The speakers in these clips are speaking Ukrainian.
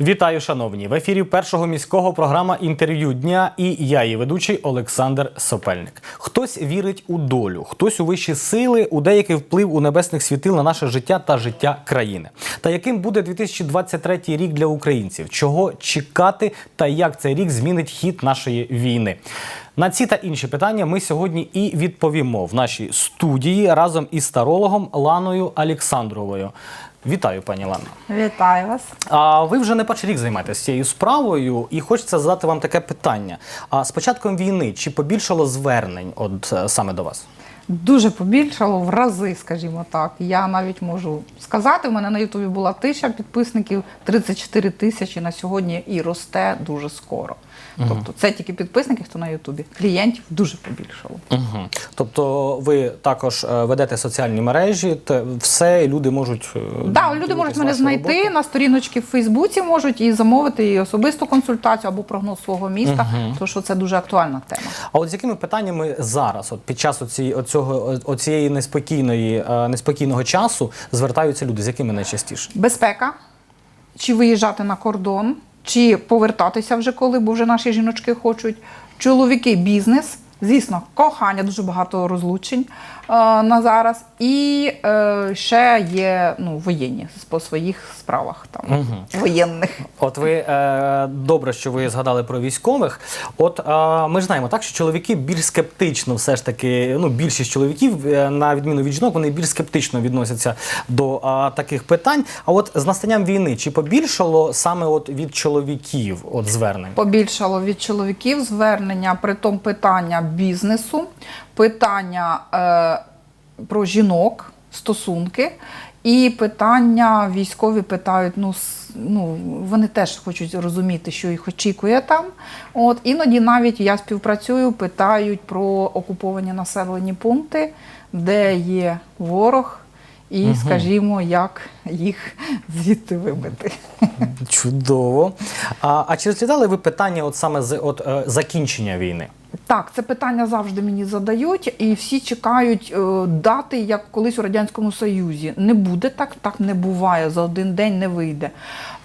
Вітаю, шановні! В ефірі першого міського програма інтерв'ю дня і я, її ведучий Олександр Сопельник. Хтось вірить у долю, хтось у вищі сили, у деякий вплив у небесних світил на наше життя та життя країни. Та яким буде 2023 рік для українців? Чого чекати та як цей рік змінить хід нашої війни? На ці та інші питання ми сьогодні і відповімо в нашій студії разом із тарологом Ланою Олександровою. Вітаю, пані Лано. Вітаю вас. А ви вже не перший рік займаєтесь цією справою, і хочеться задати вам таке питання: а з початком війни чи побільшало звернень, от е, саме до вас? Дуже побільшало в рази, скажімо так. Я навіть можу сказати, у мене на Ютубі була тисяча підписників, 34 тисячі на сьогодні і росте дуже скоро. Тобто це тільки підписники, хто на Ютубі. Клієнтів дуже побільшало. Угу. Тобто ви також е, ведете соціальні мережі, все і люди можуть е, Да, люди можуть мене знайти роботу? на сторіночці в Фейсбуці, можуть і замовити і особисту консультацію або прогноз свого міста, тому що це дуже актуальна тема. А от з якими питаннями зараз, от під час оці, оцього, оцієї неспокійної е, неспокійного часу, звертаються люди? З якими найчастіше? Безпека, чи виїжджати на кордон, чи повертатися вже коли, бо вже наші жіночки хочуть. Чоловіки, бізнес, звісно, кохання, дуже багато розлучень е, на зараз. І е, ще є ну, воєнні по своїх справах там, воєнних. От ви е, добре, що ви згадали про військових. От е, ми ж знаємо так, що чоловіки більш скептично, все ж таки, ну більшість чоловіків, е, на відміну від жінок, вони більш скептично відносяться до е, таких питань. А от з настанням війни чи побільшало саме от від чоловіків от звернень? Побільшало від чоловіків звернення, притом питання бізнесу, питання е, про жінок, стосунки. І питання військові питають, ну, ну вони теж хочуть розуміти, що їх очікує там. От іноді навіть я співпрацюю, питають про окуповані населені пункти, де є ворог, і скажімо, як їх звідти вибити. Чудово. А, а чи розглядали ви питання, от саме з от е, закінчення війни? Так, це питання завжди мені задають, і всі чекають е, дати, як колись у радянському Союзі. Не буде так, так не буває. За один день не вийде.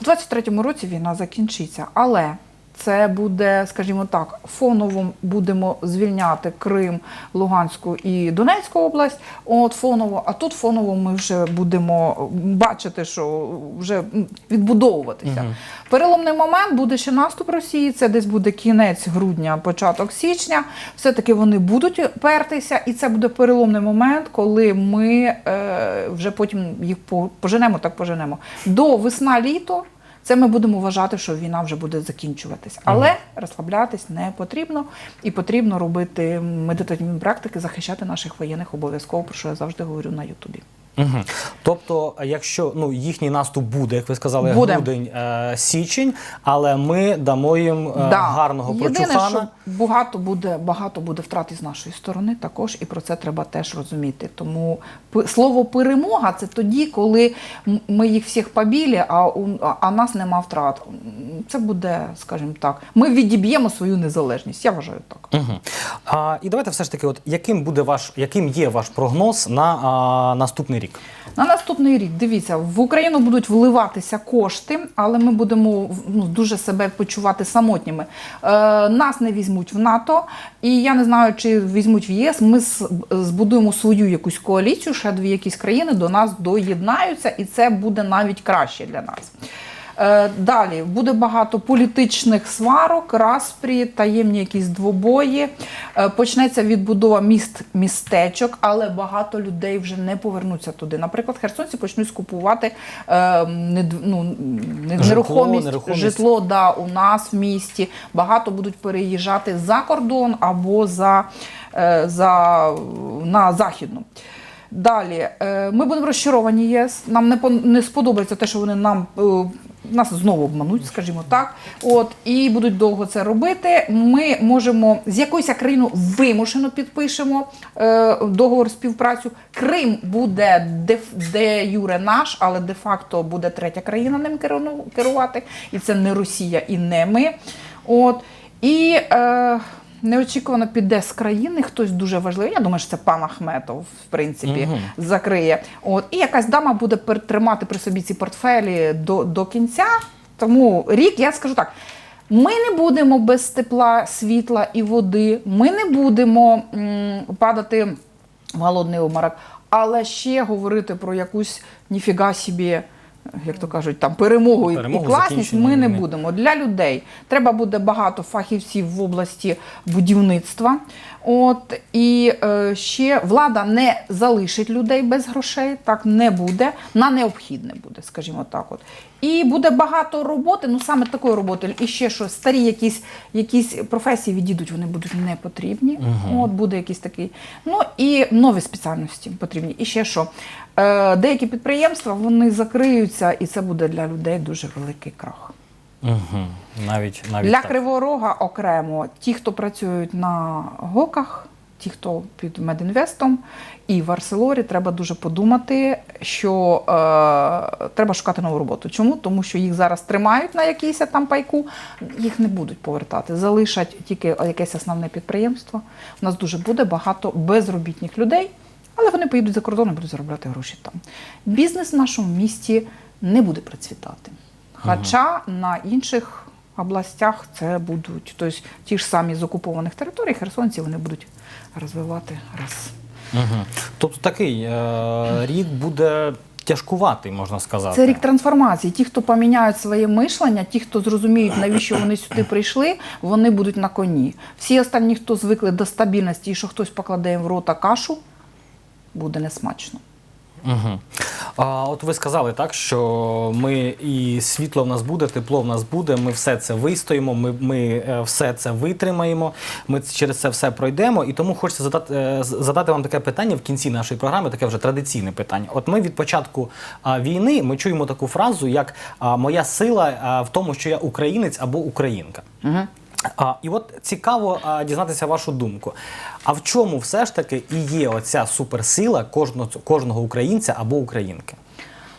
У 23-му році війна закінчиться, але це буде, скажімо так, фоново будемо звільняти Крим, Луганську і Донецьку область. От фоново, а тут фоново ми вже будемо бачити, що вже відбудовуватися. Переломний момент буде ще наступ Росії. Це десь буде кінець грудня, початок січня. Все-таки вони будуть пертися, і це буде переломний момент, коли ми е, вже потім їх поженемо, так поженемо. До весна-літо. Це ми будемо вважати, що війна вже буде закінчуватись. Але розслаблятись не потрібно, і потрібно робити медитативні практики, захищати наших воєнних обов'язково, про що я завжди говорю на Ютубі. Угу. Тобто, якщо ну їхній наступ буде, як ви сказали, Буде. грудень, е, січень, але ми дамо їм е, гарного Єдине, прочухана. що багато буде, багато буде втрат із нашої сторони також, і про це треба теж розуміти. Тому п- слово перемога це тоді, коли м- ми їх всіх побілі, а у а- а нас нема втрат. М, Це буде, скажімо так, ми відіб'ємо свою незалежність. Я вважаю так. Угу. А, і давайте все ж таки, от яким буде ваш, яким є ваш прогноз на а, наступний рік? На наступний рік дивіться, в Україну будуть вливатися кошти, але ми будемо ну, дуже себе почувати самотніми. Е, нас не візьмуть в НАТО, і я не знаю, чи візьмуть в ЄС. Ми збудуємо свою якусь коаліцію, ще дві якісь країни до нас доєднаються, і це буде навіть краще для нас. Е, Далі буде багато політичних сварок, распрі, таємні якісь двобої. Е, Почнеться відбудова міст містечок, але багато людей вже не повернуться туди. Наприклад, херсонці почнуть скупувати е, ну, не- Житло, нерухомість, нерухомість. житло да, у нас в місті. Багато будуть переїжджати за кордон або за, за, на західну. Далі, ми будемо розчаровані ЄС. Нам не, пон- не сподобається те, що вони нам. Нас знову обмануть, скажімо так. От і будуть довго це робити. Ми можемо з якоюсь країну вимушено підпишемо е, договор співпрацю. Крим буде де, де юре наш, але де-факто буде третя країна ним керувати. І це не Росія і не ми. От і е, неочікувано піде з країни хтось дуже важливий. Я думаю, що це пан Ахметов, в принципі, Мгм. закриє. От і якась дама буде тримати при собі ці портфелі до, до кінця. Тому рік, я скажу так. Ми не будемо без тепла, світла і води. Ми не будемо м, падати в голодний обморок, але ще говорити про якусь ніфіга собі, як то кажуть, там перемогу, Перемогу, і класність ми не війни. будемо. Для людей треба буде багато фахівців в області будівництва. От і е, ще влада не залишить людей без грошей, так не буде. На необхідне буде, скажімо так. От. І буде багато роботи, ну саме такої роботи, і ще що старі якісь, якісь професії відійдуть, вони будуть не потрібні. От буде якийсь такий. Ну і нові спеціальності потрібні. І ще що. Е, деякі підприємства вони закриються, і це буде для людей дуже великий крах. Угу. Навіть навіть Для так. Кривого Рога окремо ті, хто працюють на гоках, ті, хто під Медінвестом і в Арселорі, треба дуже подумати, що е, треба шукати нову роботу. Чому? Тому що їх зараз тримають на якійсь там пайку, їх не будуть повертати, залишать тільки якесь основне підприємство. У нас дуже буде багато безробітних людей, але вони поїдуть за кордон і будуть заробляти гроші там. Бізнес в нашому місті не буде процвітати. Хоча на інших областях це будуть, тобто ті ж самі з окупованих територій, херсонці вони будуть розвивати раз. Угу. Тобто такий е- рік буде тяжкуватий, можна сказати. Це рік трансформації. Ті, хто поміняють своє мишлення, ті, хто зрозуміють, навіщо вони сюди прийшли, вони будуть на коні. Всі останні, хто звикли до стабільності і що хтось покладе їм в рота кашу, буде несмачно. Угу. А, от ви сказали так, що ми і світло в нас буде, тепло в нас буде. Ми все це вистоїмо, ми, ми е, все це витримаємо. Ми через це все пройдемо. І тому хочеться задати, е, задати вам таке питання в кінці нашої програми, таке вже традиційне питання. От ми від початку війни ми чуємо таку фразу, як моя сила в тому, що я українець або українка. Угу. А, і от цікаво а, дізнатися вашу думку. А в чому все ж таки і є оця суперсила кожного, кожного українця або українки?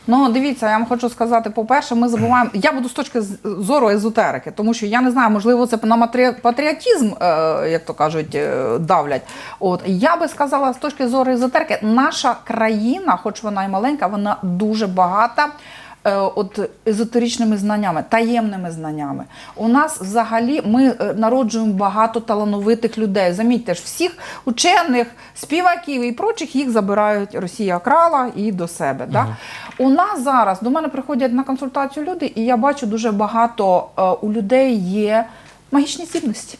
Ну, дивіться, я вам хочу сказати, по-перше, ми забуваємо. Я буду з точки зору езотерики, тому що я не знаю, можливо, це на патріотизм, е, як то кажуть, е, давлять. От я би сказала, з точки зору езотерики, наша країна, хоч вона і маленька, вона дуже багата. Е, От езотеричними знаннями, таємними знаннями. У нас взагалі ми е, народжуємо багато талановитих людей. Замітьте ж, всіх учених, співаків і прочих їх забирають Росія крала і до себе. Да? У нас зараз до мене приходять на консультацію люди, і я бачу дуже багато е, у людей є магічні здібності.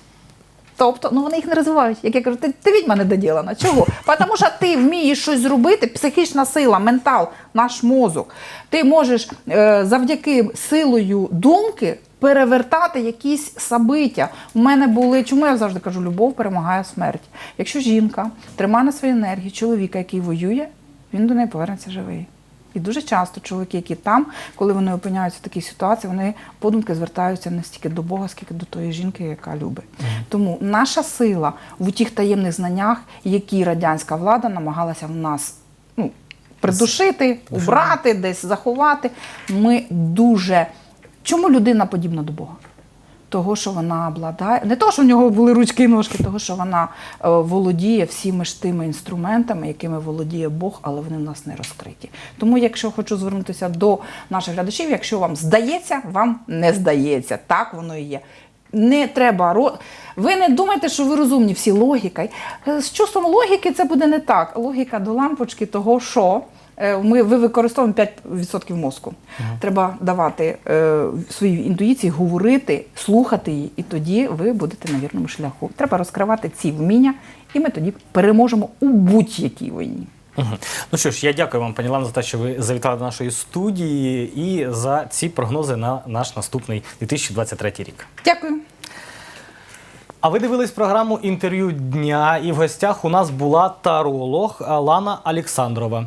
Тобто, ну вони їх не розвивають. Як я кажу, ти, ти відьма недоділана. Чого? Тому що ти вмієш щось зробити, психічна сила, ментал, наш мозок. Ти можеш е, завдяки силою думки перевертати якісь собиття. У мене були, чому я завжди кажу, любов перемагає смерть. Якщо жінка тримає на своїй енергії чоловіка, який воює, він до неї повернеться живий. І дуже часто чоловіки, які там, коли вони опиняються в такій ситуації, вони подумки звертаються не стільки до Бога, скільки до тої жінки, яка любить. Тому наша сила в тих таємних знаннях, які радянська влада намагалася в нас ну, придушити, убрати, десь заховати. Ми дуже. Чому людина подібна до Бога? Того, що вона обладає, не того, що в нього були ручки і ножки, того, що вона е, володіє всіми ж тими інструментами, якими володіє Бог, але вони в нас не розкриті. Тому, якщо хочу звернутися до наших глядачів, якщо вам здається, вам не здається. Так воно і є. Не треба. Ви не думайте, що ви розумні, всі логіка. Е, З чувством логіки це буде не так. Логіка до лампочки того, що ми ви використовуємо 5% мозку. Треба давати е, своїй інтуїції, говорити, слухати її, і тоді ви будете на вірному шляху. Треба розкривати ці вміння, і ми тоді переможемо у будь-якій війні. Ну що ж, я дякую вам, пані Лана, за те, що ви завітали до нашої студії і за ці прогнози на наш наступний 2023 рік. Дякую. А ви дивились програму інтерв'ю дня, і в гостях у нас була таролог Лана Олександрова.